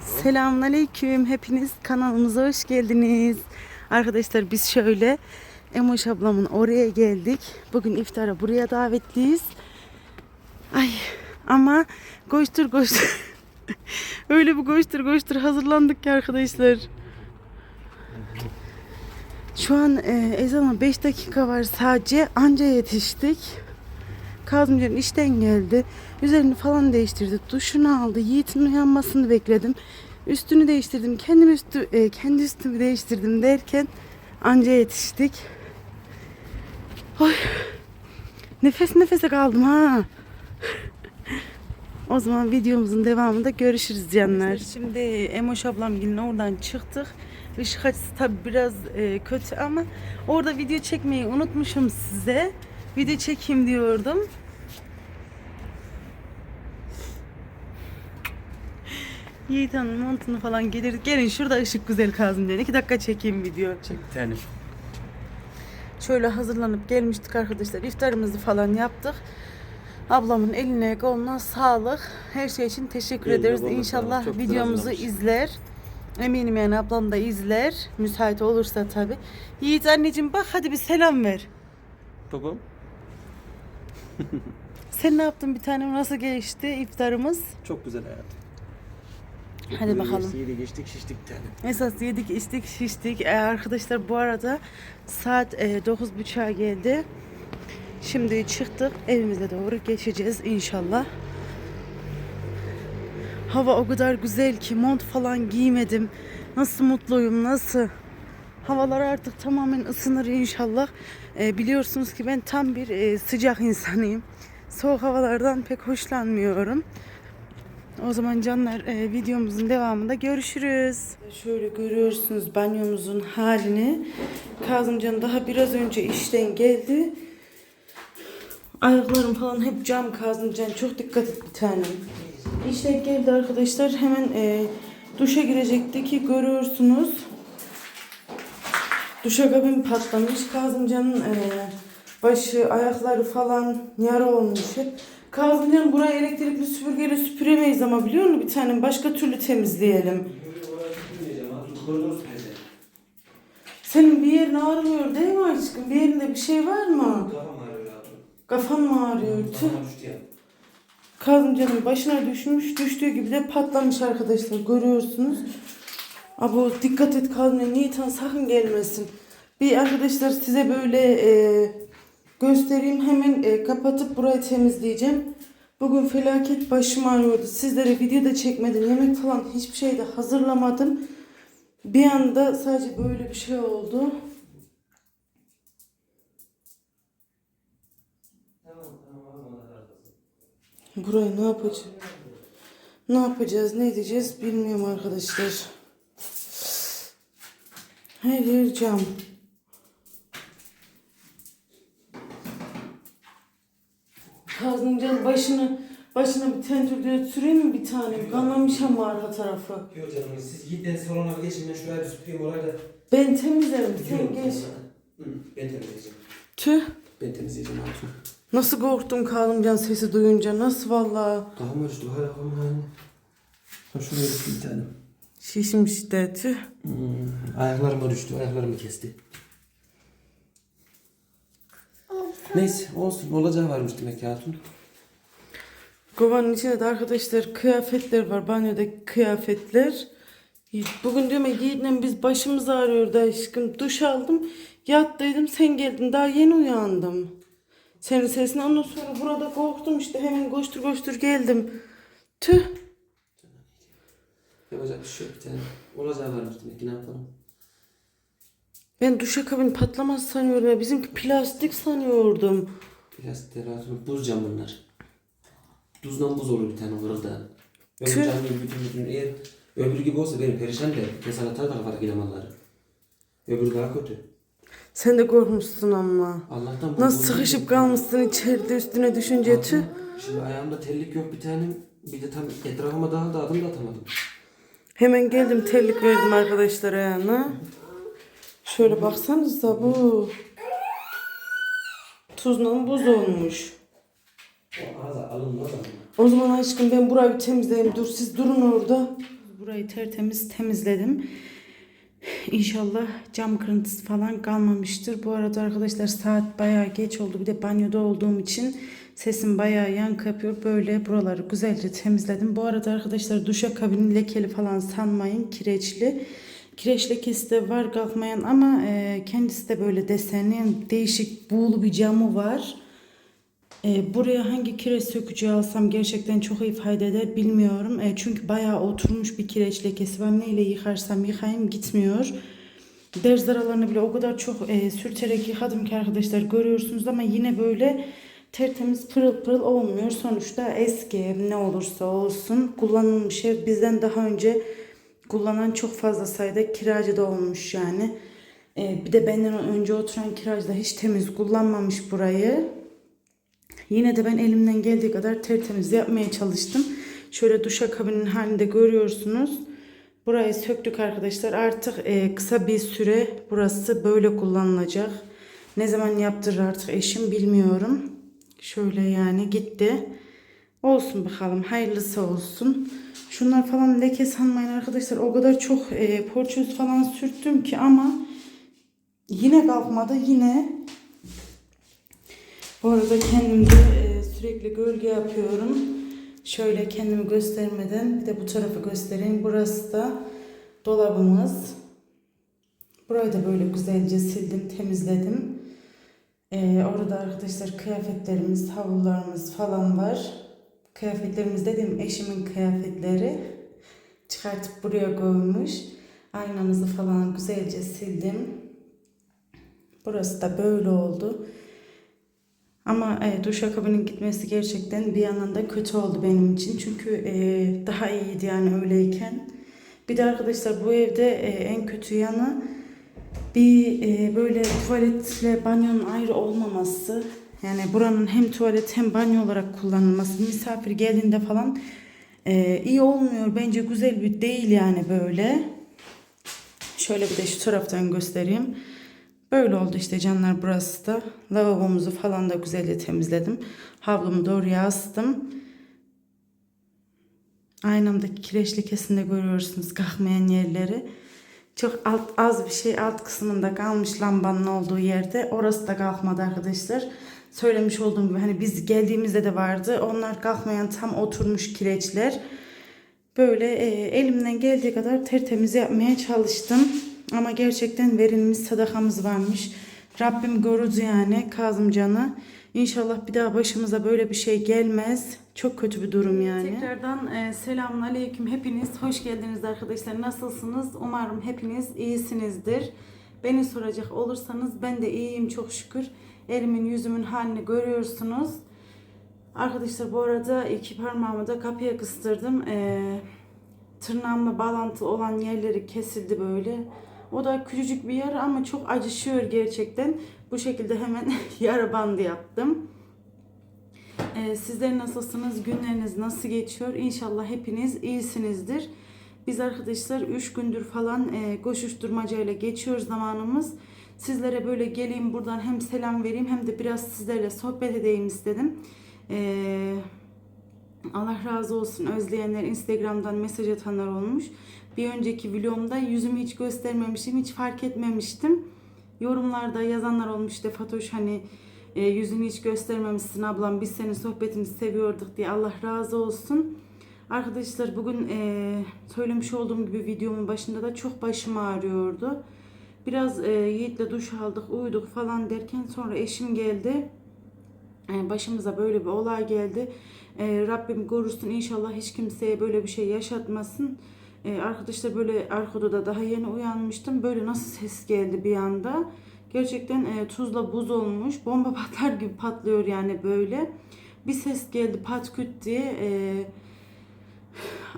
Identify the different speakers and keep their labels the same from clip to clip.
Speaker 1: Selamünaleyküm. Hepiniz kanalımıza hoş geldiniz. Arkadaşlar biz şöyle Emoş ablamın oraya geldik. Bugün iftara buraya davetliyiz. Ay ama koştur koştur. Öyle bir koştur koştur hazırlandık ki arkadaşlar. Şu an e, ezana 5 dakika var sadece anca yetiştik. Kazımcan işten geldi. Üzerini falan değiştirdi. Duşunu aldı. Yiğit'in uyanmasını bekledim. Üstünü değiştirdim. Kendim üstü, e, kendi üstümü değiştirdim derken anca yetiştik. Oy. Nefes nefese kaldım ha. O zaman videomuzun devamında görüşürüz canlar. Şimdi Emoş ablamgilin oradan çıktık. Işık açısı tabi biraz e, kötü ama orada video çekmeyi unutmuşum size. Video çekeyim diyordum. Yiğit Hanım montunu falan gelir. Gelin şurada ışık güzel Kazım diye. İki dakika çekeyim video.
Speaker 2: Çek bir tane.
Speaker 1: Şöyle hazırlanıp gelmiştik arkadaşlar. İftarımızı falan yaptık. Ablamın eline koluna sağlık. Her şey için teşekkür
Speaker 2: Eline
Speaker 1: ederiz.
Speaker 2: koluna
Speaker 1: İnşallah
Speaker 2: sağlık. Çok güzel
Speaker 1: videomuzu
Speaker 2: hazırlamış.
Speaker 1: izler. Eminim yani ablam da izler. Müsait olursa tabi. Yiğit anneciğim bak hadi bir selam ver.
Speaker 2: Babam.
Speaker 1: Sen ne yaptın bir tanem nasıl geçti iftarımız?
Speaker 2: Çok güzel hayatım.
Speaker 1: Hadi bakalım.
Speaker 2: Geçti, yedi geçtik şiştik bir tane.
Speaker 1: Esas yedik içtik şiştik. Ee, arkadaşlar bu arada saat e, 9.30'a geldi. Şimdi çıktık evimize doğru geçeceğiz inşallah. Hava o kadar güzel ki mont falan giymedim. Nasıl mutluyum nasıl. Havalar artık tamamen ısınır inşallah. Ee, biliyorsunuz ki ben tam bir e, sıcak insanıyım. Soğuk havalardan pek hoşlanmıyorum. O zaman canlar e, videomuzun devamında görüşürüz. Şöyle görüyorsunuz banyomuzun halini. Kazımcan daha biraz önce işten geldi. Ayaklarım falan hep cam Kazımcan. Çok dikkat et bir tanem. İşten geldi arkadaşlar. Hemen e, duşa girecekti ki görüyorsunuz. Duşakabin patlamış. Kazımcan'ın e, başı, ayakları falan yara olmuş hep. Kazımcan burayı elektrikli süpürgeyle süpüremeyiz ama biliyor musun bir tanem? Başka türlü temizleyelim. Senin bir yerin ağrımıyor değil mi aşkım? Bir yerinde bir şey var mı? Kafan mı ağrıyor? Tüh. Kazımcan'ın başına düşmüş. Düştüğü gibi de patlamış arkadaşlar. Görüyorsunuz. Abo dikkat et Kazımcan. Niyetan sakın gelmesin. Bir arkadaşlar size böyle e, göstereyim. Hemen e, kapatıp burayı temizleyeceğim. Bugün felaket başım ağrıyordu. Sizlere video da çekmedim. Yemek falan hiçbir şey de hazırlamadım. Bir anda sadece böyle bir şey oldu. Burayı ne yapacağız? Ne yapacağız, ne edeceğiz bilmiyorum arkadaşlar. Her yer cam. Kazımcan başını başına bir tentürdüğe süreyim mi bir tane? Kanlamış ama arka tarafı.
Speaker 3: Yok canım siz gidin salona geçin ben şuraya bir süpüreyim orayı da.
Speaker 1: Ben temizlerim sen geç.
Speaker 3: Hı, ben temizleyeceğim.
Speaker 1: Tüh.
Speaker 3: Ben temizleyeceğim hatun.
Speaker 1: Nasıl korktum Kazımcan sesi duyunca nasıl vallahi.
Speaker 3: Daha mı hala haline? Ha şuraya bir tane.
Speaker 1: Şişmiş de tüh.
Speaker 3: Hmm, ayaklarıma düştü ayaklarımı kesti. Neyse olsun olacağı varmış demek ki hatun.
Speaker 1: Kovanın içinde de arkadaşlar kıyafetler var. Banyodaki kıyafetler. Bugün diyorum ya Yiğit'le biz başımız ağrıyordu aşkım. Duş aldım. Yattıydım sen geldin. Daha yeni uyandım. Senin sesini ondan sonra burada korktum işte. Hemen koştur koştur geldim. Tüh.
Speaker 3: Yapacak bir şey yok bir tane. Olacağı varmış demek ki ne yapalım.
Speaker 1: Ben duşakabin patlamaz sanıyorum ya. Bizimki plastik sanıyordum.
Speaker 3: Biraz hatun buz cam bunlar. Tuzdan buz olur bir tane orada. Öbür
Speaker 1: Tüh.
Speaker 3: camın bütün bütün eğer öbürü gibi olsa benim perişan de mesela atar da kafada gidemalları. Öbürü daha kötü.
Speaker 1: Sen de korkmuşsun ama.
Speaker 3: Allah'tan bu
Speaker 1: Nasıl
Speaker 3: buz-
Speaker 1: sıkışıp kalmışsın içeride üstüne düşünce tüh.
Speaker 3: Şimdi ayağımda tellik yok bir tane. Bir de tam etrafıma dağıldı adım da atamadım.
Speaker 1: Hemen geldim terlik verdim arkadaşlar ayağına. Şöyle baksanıza bu. Tuzla buz olmuş.
Speaker 3: O
Speaker 1: zaman aşkım ben burayı bir temizleyeyim. Dur siz durun orada. burayı tertemiz temizledim. İnşallah cam kırıntısı falan kalmamıştır. Bu arada arkadaşlar saat bayağı geç oldu. Bir de banyoda olduğum için sesim bayağı yankı yapıyor. Böyle buraları güzelce temizledim. Bu arada arkadaşlar duşakabinin lekeli falan sanmayın. Kireçli. Kireç lekesi de var kalkmayan ama e, kendisi de böyle desenli. Değişik buğulu bir camı var. E, buraya hangi kireç sökücü alsam gerçekten çok iyi fayda eder bilmiyorum. E, çünkü bayağı oturmuş bir kireç lekesi var. Neyle yıkarsam yıkayayım gitmiyor. Derz aralarını bile o kadar çok e, sürterek yıkadım ki arkadaşlar görüyorsunuz ama yine böyle tertemiz pırıl pırıl olmuyor. Sonuçta eski ev ne olursa olsun kullanılmış ev bizden daha önce kullanan çok fazla sayıda kiracı da olmuş yani. E, bir de benden önce oturan kiracı da hiç temiz kullanmamış burayı. Yine de ben elimden geldiği kadar tertemiz yapmaya çalıştım. Şöyle duşakabinin halinde görüyorsunuz. Burayı söktük arkadaşlar. Artık e, kısa bir süre burası böyle kullanılacak. Ne zaman yaptırır artık eşim bilmiyorum. Şöyle yani gitti. Olsun bakalım hayırlısı olsun. Şunlar falan leke sanmayın arkadaşlar. O kadar çok e, porçöz falan sürttüm ki ama yine kalkmadı. Yine bu arada kendimde e, sürekli gölge yapıyorum. Şöyle kendimi göstermeden bir de bu tarafı göstereyim. Burası da dolabımız. Burayı da böyle güzelce sildim, temizledim. E, orada arkadaşlar kıyafetlerimiz, havlularımız falan var. Kıyafetlerimiz dediğim eşimin kıyafetleri. Çıkartıp buraya koymuş. Aynamızı falan güzelce sildim. Burası da böyle oldu. Ama e, duşakabinin gitmesi gerçekten bir yandan da kötü oldu benim için. Çünkü e, daha iyiydi yani öyleyken. Bir de arkadaşlar bu evde e, en kötü yanı bir e, böyle tuvaletle banyonun ayrı olmaması. Yani buranın hem tuvalet hem banyo olarak kullanılması. Misafir geldiğinde falan e, iyi olmuyor. Bence güzel bir değil yani böyle. Şöyle bir de şu taraftan göstereyim. Böyle oldu işte canlar burası da. Lavabomuzu falan da güzelce temizledim. Havlumu da oraya astım. Aynamdaki kireç lekesini de görüyorsunuz kalkmayan yerleri. Çok alt, az bir şey alt kısmında kalmış lambanın olduğu yerde. Orası da kalkmadı arkadaşlar. Söylemiş olduğum gibi hani biz geldiğimizde de vardı. Onlar kalkmayan tam oturmuş kireçler. Böyle e, elimden geldiği kadar tertemiz yapmaya çalıştım. Ama gerçekten verilmiş sadakamız varmış. Rabbim korudu yani Kazımcan'ı. İnşallah bir daha başımıza böyle bir şey gelmez. Çok kötü bir durum yani. Tekrardan e, selamun aleyküm. Hepiniz hoş geldiniz arkadaşlar. Nasılsınız? Umarım hepiniz iyisinizdir. Beni soracak olursanız ben de iyiyim çok şükür. Elimin yüzümün halini görüyorsunuz. Arkadaşlar bu arada iki parmağımı da kapıya kıstırdım. Ee, tırnağımla bağlantı olan yerleri kesildi böyle. O da küçücük bir yara ama çok acışıyor gerçekten. Bu şekilde hemen yara bandı yaptım. Ee, sizler nasılsınız? Günleriniz nasıl geçiyor? İnşallah hepiniz iyisinizdir. Biz arkadaşlar 3 gündür falan e, koşuşturmacayla geçiyoruz zamanımız. Sizlere böyle geleyim buradan hem selam vereyim hem de biraz sizlerle sohbet edeyim istedim. Ee, Allah razı olsun özleyenler Instagram'dan mesaj atanlar olmuş. Bir önceki vlogumda yüzümü hiç göstermemişim, hiç fark etmemiştim. Yorumlarda yazanlar olmuş işte Fatoş hani e, yüzünü hiç göstermemişsin ablam biz senin sohbetini seviyorduk diye Allah razı olsun. Arkadaşlar bugün e, söylemiş olduğum gibi videomun başında da çok başım ağrıyordu. Biraz e, Yiğit'le duş aldık, uyuduk falan derken sonra eşim geldi. E, başımıza böyle bir olay geldi. E, Rabbim korusun inşallah hiç kimseye böyle bir şey yaşatmasın. E, arkadaşlar böyle arka odada daha yeni uyanmıştım. Böyle nasıl ses geldi bir anda. Gerçekten e, tuzla buz olmuş. Bomba patlar gibi patlıyor yani böyle. Bir ses geldi pat küt diye. E,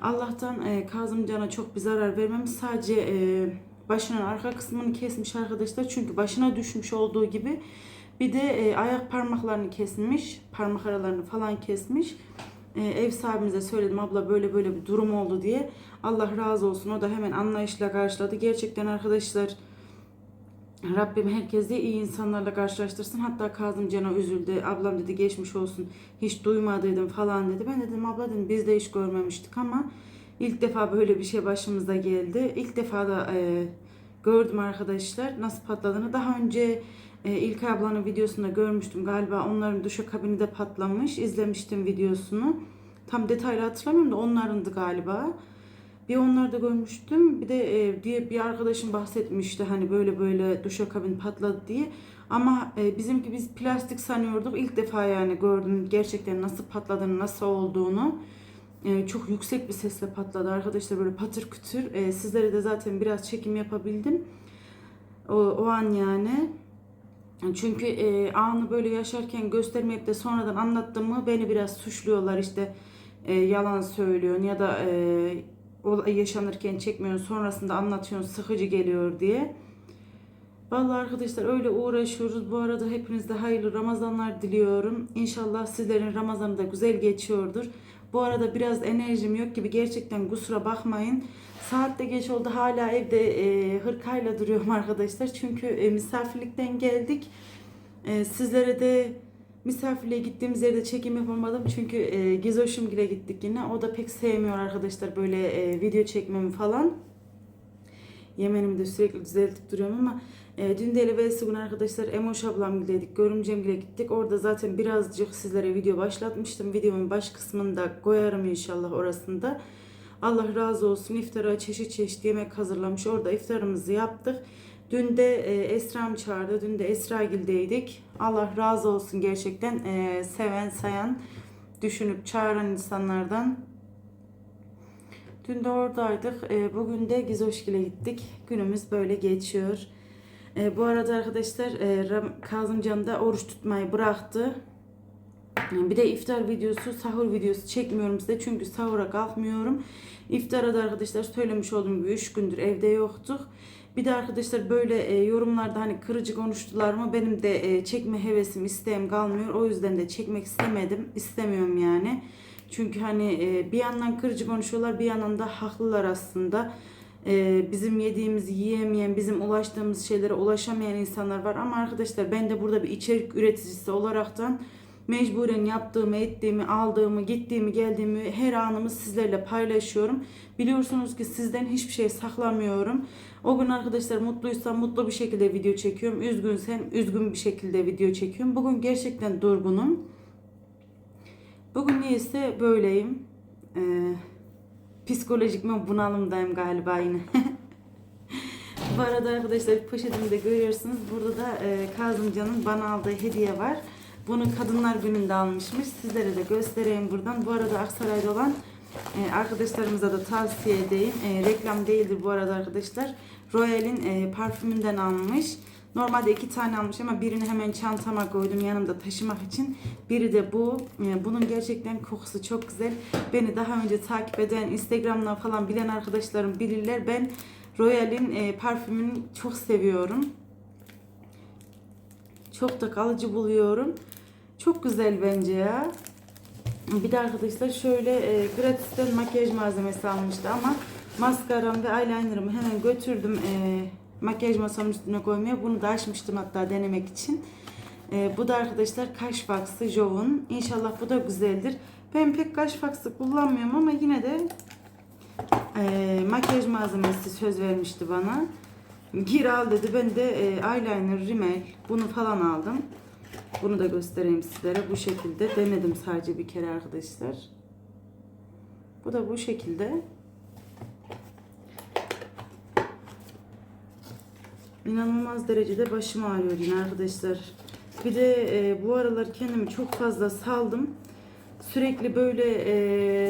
Speaker 1: Allah'tan e, Kazımcan'a çok bir zarar vermemiş. Sadece e, başının arka kısmını kesmiş arkadaşlar. Çünkü başına düşmüş olduğu gibi bir de e, ayak parmaklarını kesmiş. Parmak aralarını falan kesmiş. E, ev sahibimize söyledim abla böyle böyle bir durum oldu diye. Allah razı olsun. O da hemen anlayışla karşıladı. Gerçekten arkadaşlar Rabbim herkesi iyi insanlarla karşılaştırsın. Hatta Kazım Can'a üzüldü. Ablam dedi geçmiş olsun. Hiç duymadıydım falan dedi. Ben dedim abla dedim biz de hiç görmemiştik ama İlk defa böyle bir şey başımıza geldi. İlk defa da e, gördüm arkadaşlar nasıl patladığını. Daha önce e, İlkay ablanın videosunda görmüştüm galiba onların duşakabini de patlamış. İzlemiştim videosunu. Tam detaylı hatırlamıyorum da onlarındı galiba. Bir onları da görmüştüm. Bir de e, diye bir arkadaşım bahsetmişti hani böyle böyle duşakabin patladı diye. Ama e, bizimki biz plastik sanıyorduk. İlk defa yani gördüm gerçekten nasıl patladığını, nasıl olduğunu. E, çok yüksek bir sesle patladı arkadaşlar böyle patır kütür. E, sizlere de zaten biraz çekim yapabildim. O, o an yani. Çünkü e, anı böyle yaşarken göstermeyip de sonradan anlattığımı beni biraz suçluyorlar işte e, yalan söylüyorsun ya da e, yaşanırken çekmiyorsun sonrasında anlatıyorsun sıkıcı geliyor diye. Vallahi arkadaşlar öyle uğraşıyoruz. Bu arada hepinize hayırlı Ramazanlar diliyorum. İnşallah sizlerin Ramazanı da güzel geçiyordur. Bu arada biraz enerjim yok gibi gerçekten kusura bakmayın. Saat de geç oldu hala evde e, hırkayla duruyorum arkadaşlar. Çünkü e, misafirlikten geldik. E, sizlere de misafirliğe gittiğimiz yerde çekim yapamadım. Çünkü e, Gizoşumgil'e gittik yine. O da pek sevmiyor arkadaşlar böyle e, video çekmemi falan. Yemenimi de sürekli düzeltip duruyorum ama e, dün de evvelsi gün arkadaşlar Emoş ablamgileydik, Görümcemgil'e gittik. Orada zaten birazcık sizlere video başlatmıştım. Videomun baş kısmında koyarım inşallah orasında. Allah razı olsun iftara çeşit çeşit yemek hazırlamış. Orada iftarımızı yaptık. Dün de e, Esra'm çağırdı. Dün de Esragil'deydik. Allah razı olsun gerçekten e, seven, sayan, düşünüp çağıran insanlardan. Dün de oradaydık. E, bugün de Gizoşgil'e gittik. Günümüz böyle geçiyor. E, bu arada arkadaşlar e, Kazımcan da oruç tutmayı bıraktı. Bir de iftar videosu, sahur videosu çekmiyorum size çünkü sahura kalkmıyorum. İftara da arkadaşlar söylemiş olduğum gibi 3 gündür evde yoktuk. Bir de arkadaşlar böyle e, yorumlarda hani kırıcı konuştular mı benim de e, çekme hevesim, isteğim kalmıyor. O yüzden de çekmek istemedim, istemiyorum yani. Çünkü hani e, bir yandan kırıcı konuşuyorlar, bir yandan da haklılar aslında. E, bizim yediğimizi yiyemeyen, bizim ulaştığımız şeylere ulaşamayan insanlar var. Ama arkadaşlar ben de burada bir içerik üreticisi olaraktan mecburen yaptığımı, ettiğimi, aldığımı, gittiğimi, geldiğimi her anımı sizlerle paylaşıyorum. Biliyorsunuz ki sizden hiçbir şey saklamıyorum. O gün arkadaşlar mutluysam mutlu bir şekilde video çekiyorum. Üzgünsem üzgün bir şekilde video çekiyorum. Bugün gerçekten durgunum. Bugün niyeyse böyleyim. Ee, psikolojik mi bunalımdayım galiba yine. Bu arada arkadaşlar poşetimi de görüyorsunuz. Burada da e, Kazımcan'ın bana aldığı hediye var. Bunu Kadınlar Günü'nde almışmış. Sizlere de göstereyim buradan. Bu arada Aksaray'da olan e, arkadaşlarımıza da tavsiye edeyim. E, reklam değildir bu arada arkadaşlar. Royal'in e, parfümünden almış. Normalde iki tane almış ama birini hemen çantama koydum yanımda taşımak için. Biri de bu. E, bunun gerçekten kokusu çok güzel. Beni daha önce takip eden, Instagram'dan falan bilen arkadaşlarım bilirler. Ben Royal'in e, parfümünü çok seviyorum. Çok da kalıcı buluyorum. Çok güzel bence ya. Bir de arkadaşlar şöyle e, gratisten makyaj malzemesi almıştı ama maskaram ve eyelinerımı hemen götürdüm e, makyaj masamın üstüne koymaya. Bunu da açmıştım hatta denemek için. E, bu da arkadaşlar kaş faksı Jove'un. İnşallah bu da güzeldir. Ben pek kaş faksı kullanmıyorum ama yine de e, makyaj malzemesi söz vermişti bana. Gir al dedi. Ben de e, eyeliner, rimel bunu falan aldım. Bunu da göstereyim sizlere. Bu şekilde denedim sadece bir kere arkadaşlar. Bu da bu şekilde. İnanılmaz derecede başım ağrıyor yine arkadaşlar. Bir de e, bu aralar kendimi çok fazla saldım. Sürekli böyle e,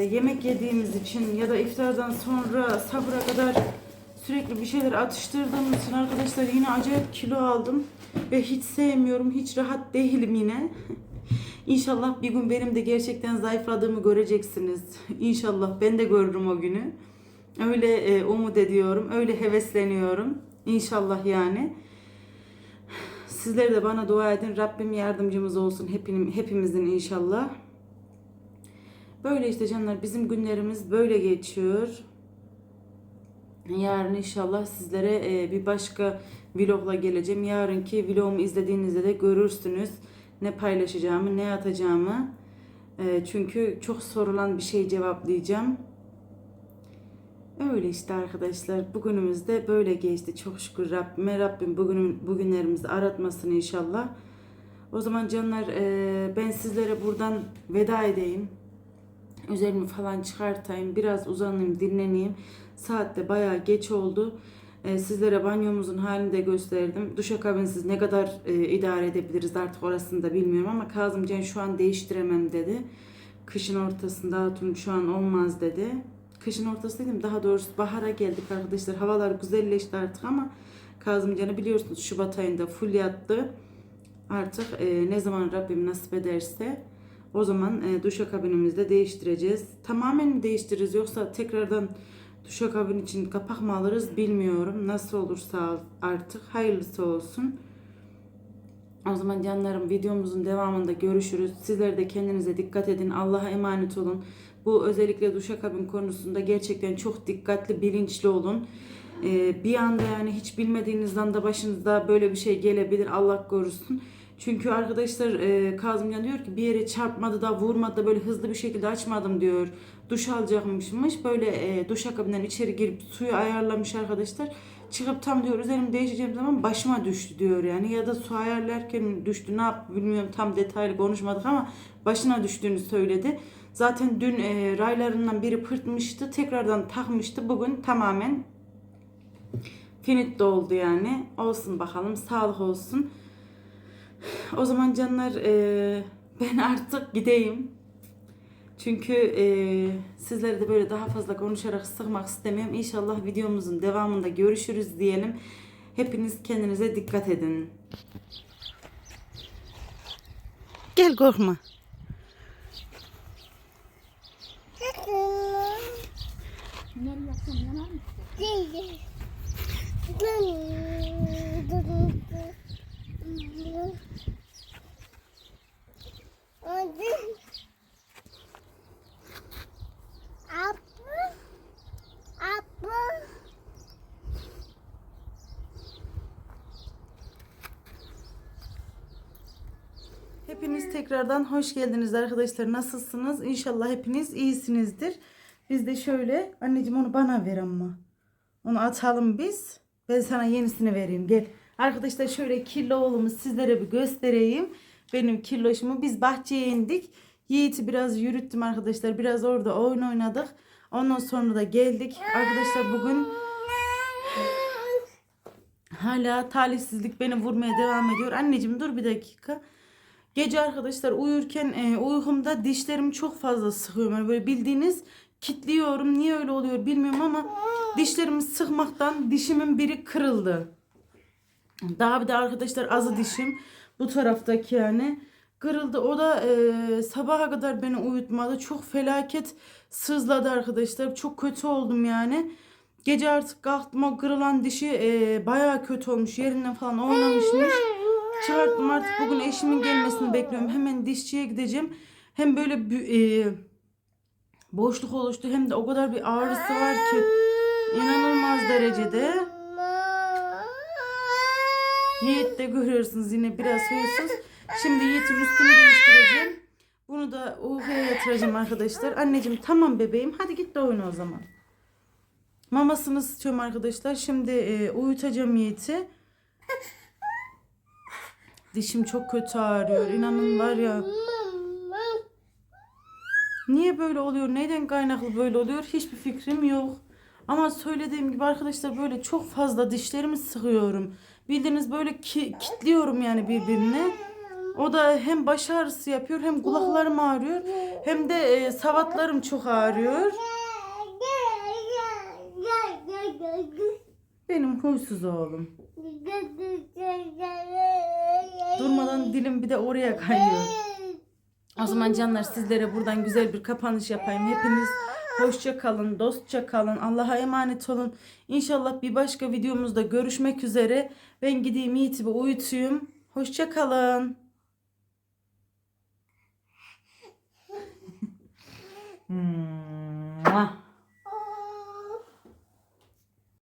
Speaker 1: yemek yediğimiz için ya da iftardan sonra sahura kadar sürekli bir şeyler atıştırdığım için arkadaşlar yine acayip kilo aldım. Ve hiç sevmiyorum, hiç rahat değilim yine. İnşallah bir gün benim de gerçekten zayıfladığımı göreceksiniz. İnşallah ben de görürüm o günü. Öyle e, umut ediyorum, öyle hevesleniyorum. İnşallah yani. Sizler de bana dua edin. Rabbim yardımcımız olsun hepim, hepimizin inşallah. Böyle işte canlar bizim günlerimiz böyle geçiyor. Yarın inşallah sizlere e, bir başka vlogla geleceğim. Yarınki vlogumu izlediğinizde de görürsünüz ne paylaşacağımı, ne atacağımı. E, çünkü çok sorulan bir şey cevaplayacağım. Öyle işte arkadaşlar. Bugünümüz de böyle geçti. Çok şükür Rabbime. Rabbim bugün, bugünlerimizi aratmasın inşallah. O zaman canlar e, ben sizlere buradan veda edeyim. Üzerimi falan çıkartayım. Biraz uzanayım, dinleneyim. Saat de bayağı geç oldu. E, sizlere banyomuzun halini de gösterdim. Duşakabinsiz ne kadar e, idare edebiliriz artık orasını da bilmiyorum ama Kazımcan şu an değiştiremem dedi. Kışın ortasında hatun şu an olmaz dedi. Kışın ortası dedim daha doğrusu bahara geldik arkadaşlar. Havalar güzelleşti artık ama Kazımcan'ı biliyorsunuz Şubat ayında full yattı. Artık e, ne zaman Rabbim nasip ederse o zaman e, duşakabinimizde değiştireceğiz. Tamamen mi değiştiririz yoksa tekrardan duşakabin için kapak mı alırız bilmiyorum. Nasıl olursa artık hayırlısı olsun. O zaman canlarım videomuzun devamında görüşürüz. Sizler de kendinize dikkat edin. Allah'a emanet olun. Bu özellikle duşakabin konusunda gerçekten çok dikkatli, bilinçli olun. Ee, bir anda yani hiç bilmediğiniz anda başınıza böyle bir şey gelebilir. Allah korusun. Çünkü arkadaşlar e, Kazımcan diyor ki bir yere çarpmadı da vurmadı da böyle hızlı bir şekilde açmadım diyor. Duş alacakmışmış. Böyle e, duşakabinden içeri girip suyu ayarlamış arkadaşlar. Çıkıp tam diyor üzerim değişeceğim zaman başıma düştü diyor yani. Ya da su ayarlarken düştü ne yaptı bilmiyorum tam detaylı konuşmadık ama başına düştüğünü söyledi. Zaten dün e, raylarından biri pırtmıştı. Tekrardan takmıştı. Bugün tamamen finit oldu yani. Olsun bakalım. Sağlık olsun. O zaman canlar e, ben artık gideyim. Çünkü e, sizleri de böyle daha fazla konuşarak sıkmak istemiyorum. İnşallah videomuzun devamında görüşürüz diyelim. Hepiniz kendinize dikkat edin. Gel korkma. Hepiniz tekrardan hoş geldiniz arkadaşlar. Nasılsınız? İnşallah hepiniz iyisinizdir. Biz de şöyle anneciğim onu bana ver ama. Onu atalım biz. Ben sana yenisini vereyim. Gel. Arkadaşlar şöyle kirli oğlumu sizlere bir göstereyim. Benim kirloşumu biz bahçeye indik. Yiğit'i biraz yürüttüm arkadaşlar. Biraz orada oyun oynadık. Ondan sonra da geldik. Arkadaşlar bugün hala talihsizlik beni vurmaya devam ediyor. Anneciğim dur bir dakika. Gece arkadaşlar uyurken e, uykumda dişlerimi çok fazla sıkıyorum. Yani böyle bildiğiniz kitliyorum. Niye öyle oluyor bilmiyorum ama dişlerimi sıkmaktan dişimin biri kırıldı. Daha bir de arkadaşlar azı dişim bu taraftaki yani kırıldı. O da e, sabaha kadar beni uyutmadı. Çok felaket sızladı arkadaşlar. Çok kötü oldum yani. Gece artık kalktım o kırılan dişi e, bayağı kötü olmuş. Yerinden falan oynamışmış. Çıkarttım artık bugün eşimin gelmesini bekliyorum. Hemen dişçiye gideceğim. Hem böyle e, boşluk oluştu hem de o kadar bir ağrısı var ki inanılmaz derecede. Yiğit de görüyorsunuz yine biraz huysuz. Şimdi Yiğit'in üstünü değiştireceğim. Bunu da uykuya yatıracağım arkadaşlar. Anneciğim tamam bebeğim hadi git de oyna o zaman. Mamasını sıçıyorum arkadaşlar. Şimdi e, uyutacağım Yiğit'i. Dişim çok kötü ağrıyor. İnanın var ya. Niye böyle oluyor? Neyden kaynaklı böyle oluyor? Hiçbir fikrim yok. Ama söylediğim gibi arkadaşlar böyle çok fazla dişlerimi sıkıyorum. Bildiğiniz böyle ki, kitliyorum yani birbirine. O da hem baş ağrısı yapıyor hem kulaklarım ağrıyor hem de e, savatlarım çok ağrıyor. Benim huysuz oğlum. Durmadan dilim bir de oraya kayıyor. O zaman canlar sizlere buradan güzel bir kapanış yapayım. Hepiniz hoşça kalın, dostça kalın. Allah'a emanet olun. İnşallah bir başka videomuzda görüşmek üzere. Ben gideyim Yiğit'i uyutayım. Hoşça kalın. Hmm.